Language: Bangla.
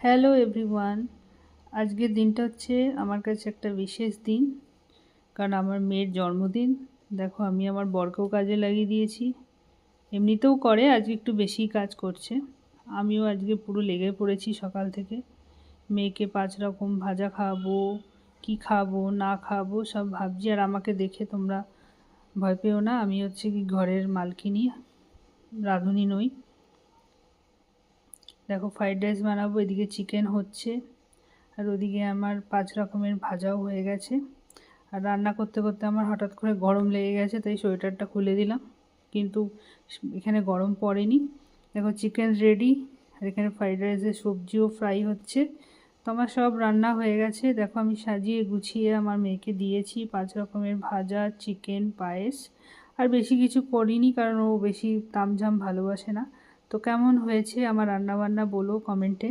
হ্যালো এভরিওয়ান আজকের দিনটা হচ্ছে আমার কাছে একটা বিশেষ দিন, কারণ আমার মেয়ের জন্মদিন। দেখো, আমি আমার বরকেও কাজে লাগিয়ে দিয়েছি। এমনিতেও করে, আজকে একটু বেশি কাজ করছে। আমিও আজকে পুরো লেগে পড়েছি সকাল থেকে। মেয়েকে পাঁচ রকম ভাজা খাওয়াবো, কি খাব, না খাব, সব ভাবছি। আর আমাকে দেখে তোমরা ভয় পেও না, আমি হচ্ছে কি ঘরের মালকিনি, রাঁধুনি নই। দেখো ফ্রাইড রাইস বানাবো, এদিকে চিকেন হচ্ছে, আর ওদিকে আমার পাঁচ রকমের ভাজাও হয়ে গেছে। আর রান্না করতে করতে আমার হঠাৎ করে গরম লেগে গেছে, তাই সোয়েটারটা খুলে দিলাম। কিন্তু এখানে গরম পড়েনি। দেখো চিকেন রেডি আর এখানে ফ্রাইড রাইসের সবজিও ফ্রাই হচ্ছে। তো আমার সব রান্না হয়ে গেছে। দেখো আমি সাজিয়ে গুছিয়ে আমার মেয়েকে দিয়েছি পাঁচ রকমের ভাজা চিকেন পায়েস। আর বেশি কিছু করিনি, কারণ ও বেশি তামঝাম ভালোবাসে না। তো কেমন হয়েছে আমার রান্নাবান্না বলো কমেন্টে